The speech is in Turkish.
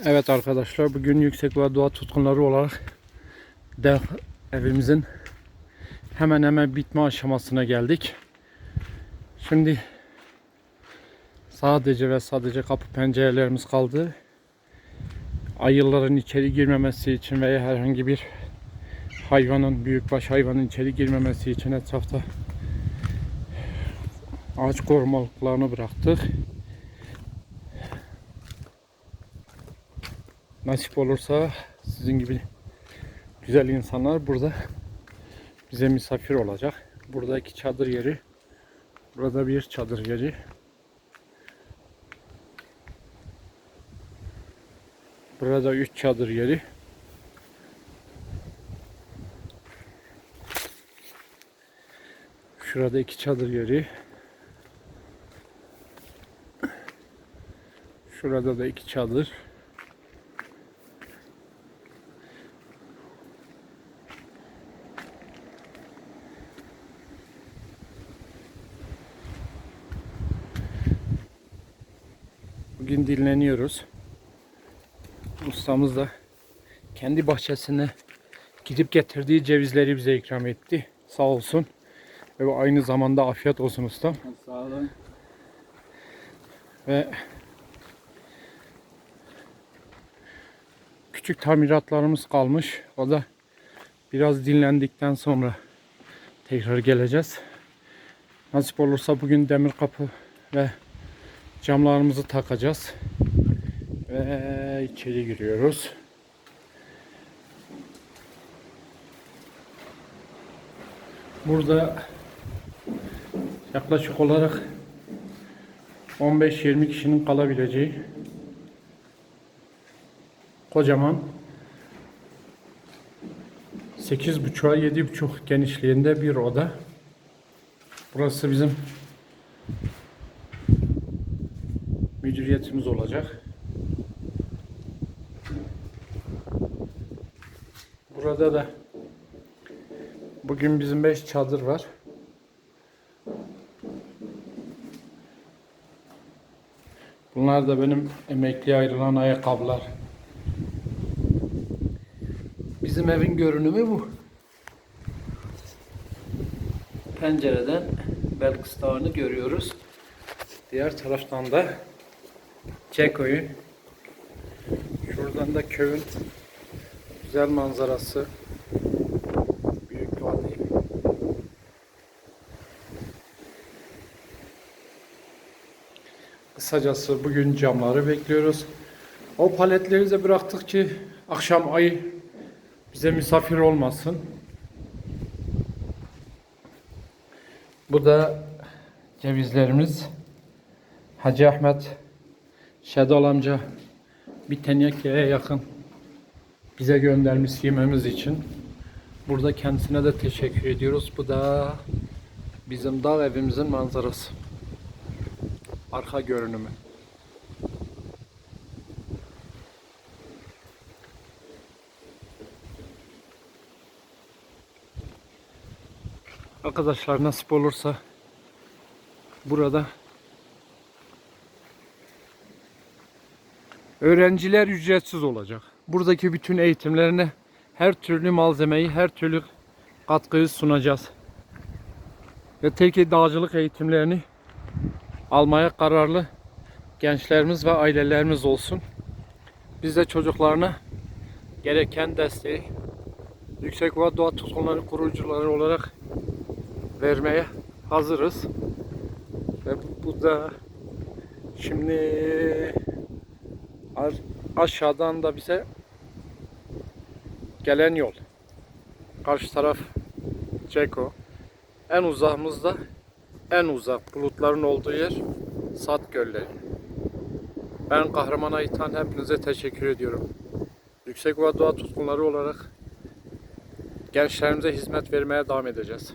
Evet arkadaşlar bugün yüksek ve doğa tutkunları olarak dev evimizin hemen hemen bitme aşamasına geldik. Şimdi sadece ve sadece kapı pencerelerimiz kaldı. Ayıların içeri girmemesi için veya herhangi bir hayvanın, büyükbaş hayvanın içeri girmemesi için etrafta ağaç korumalıklarını bıraktık. Nasip olursa sizin gibi güzel insanlar burada bize misafir olacak. Burada iki çadır yeri, burada bir çadır yeri. Burada üç çadır yeri. Şurada iki çadır yeri. Şurada da iki çadır. Bugün dinleniyoruz. Ustamız da kendi bahçesine gidip getirdiği cevizleri bize ikram etti. Sağ olsun. Ve aynı zamanda afiyet olsun ustam. Sağ olun. Ve küçük tamiratlarımız kalmış. O da biraz dinlendikten sonra tekrar geleceğiz. Nasip olursa bugün demir kapı ve camlarımızı takacağız. Ve içeri giriyoruz. Burada yaklaşık olarak 15-20 kişinin kalabileceği kocaman 8.5'a 7.5 genişliğinde bir oda. Burası bizim müdüriyetimiz olacak. Burada da bugün bizim 5 çadır var. Bunlar da benim emekliye ayrılan ayakkabılar. Bizim evin görünümü bu. Pencereden Belkıs Dağı'nı görüyoruz. Diğer taraftan da Çeko'yu. Şuradan da köyün güzel manzarası. Büyük vadi. Kısacası bugün camları bekliyoruz. O paletleri de bıraktık ki akşam ayı bize misafir olmasın. Bu da cevizlerimiz. Hacı Ahmet Şedol amca bir tenekeye yakın bize göndermiş yememiz için. Burada kendisine de teşekkür ediyoruz. Bu da bizim dağ evimizin manzarası. Arka görünümü. Arkadaşlar nasip olursa burada öğrenciler ücretsiz olacak. Buradaki bütün eğitimlerine her türlü malzemeyi, her türlü katkıyı sunacağız. Ve teki dağcılık eğitimlerini almaya kararlı gençlerimiz ve ailelerimiz olsun. Biz de çocuklarına gereken desteği Yüksek ve Doğa Tutkunları kurucuları olarak vermeye hazırız. Ve bu, da şimdi aşağıdan da bize gelen yol. Karşı taraf Ceko. En uzağımızda en uzak bulutların olduğu yer Sat Gölleri. Ben Kahraman Aytan hepinize teşekkür ediyorum. Yüksek Doğa Tutkunları olarak gençlerimize hizmet vermeye devam edeceğiz.